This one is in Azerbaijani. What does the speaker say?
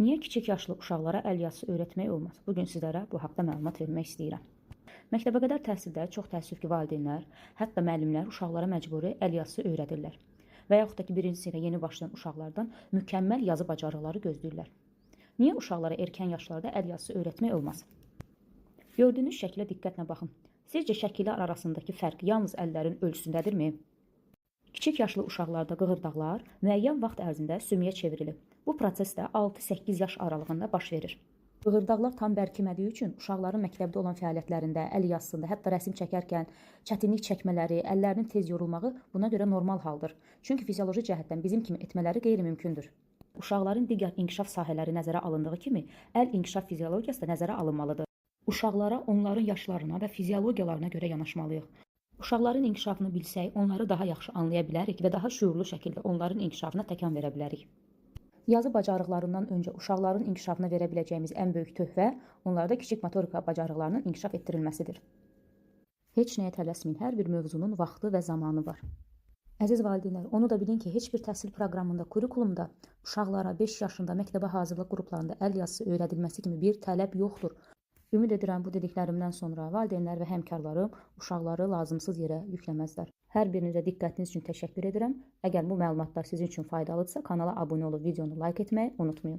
Niyə kiçik yaşlı uşaqlara əl yazısı öyrətmək olmaz? Bu gün sizlərə bu haqqda məlumat vermək istəyirəm. Məktəbəqədər təhsildə çox təəssüf ki, valideynlər, hətta müəllimlər uşaqlara məcburi əl yazısı öyrədirlər. Və yaxud da ki, birinci sinifə yeni başlayan uşaqlardan mükəmməl yazı bacarıqları gözləyirlər. Niyə uşaqlara erkən yaşlarda əl yazısı öyrətmək olmaz? Gördüyünüz şəklə diqqətlə baxın. Sizcə şəkillər arasındakı fərq yalnız əllərin ölçüsündədirmi? Kiçik yaşlı uşaqlarda qığırdaqlar müəyyən vaxt ərzində sümüyə çevrilir. Bu proses də 6-8 yaş aralığında baş verir. Qığırdaqlar tam bərkimədiyi üçün uşaqların məktəbdə olan fəaliyyətlərində, əl yazısında, hətta rəsm çəkərkən çətinlik çəkmələri, əllərinin tez yorulmağı buna görə normal haldır. Çünki fizioloji cəhətdən bizim kimi etmələri qeyri-mümkündür. Uşaqların digər inkişaf sahələri nəzərə alındığı kimi, əl inkişaf fiziologiyası da nəzərə alınmalıdır. Uşaqlara onların yaşlarına və fiziologiyalarına görə yanaşmalıyıq. Uşaqların inkişafını bilsək, onları daha yaxşı anlaya bilərik və daha şüurlu şəkildə onların inkişafına təkan verə bilərik. Yazı bacarıqlarından öncə uşaqların inkişafına verə biləcəyimiz ən böyük töhfə onlarda kiçik motorika bacarıqlarının inkişaf etdirilməsidir. Heç nəyə tələsməyin. Hər bir mövzunun vaxtı və zamanı var. Əziz valideynlər, onu da bilin ki, heç bir təhsil proqramında, kurikulumda uşaqlara 5 yaşında məktəbə hazırlıq qruplarında əl yazısı öyrədilməsi kimi bir tələb yoxdur. Ümid edirəm bu dediklərimdən sonra valideynlər və həmkarlarım uşaqları lazımsız yerə yükləməzlər. Hər birinizə diqqətiniz üçün təşəkkür edirəm. Əgər bu məlumatlar sizin üçün faydalıdırsa, kanala abunə olub videonu like etməyi unutmayın.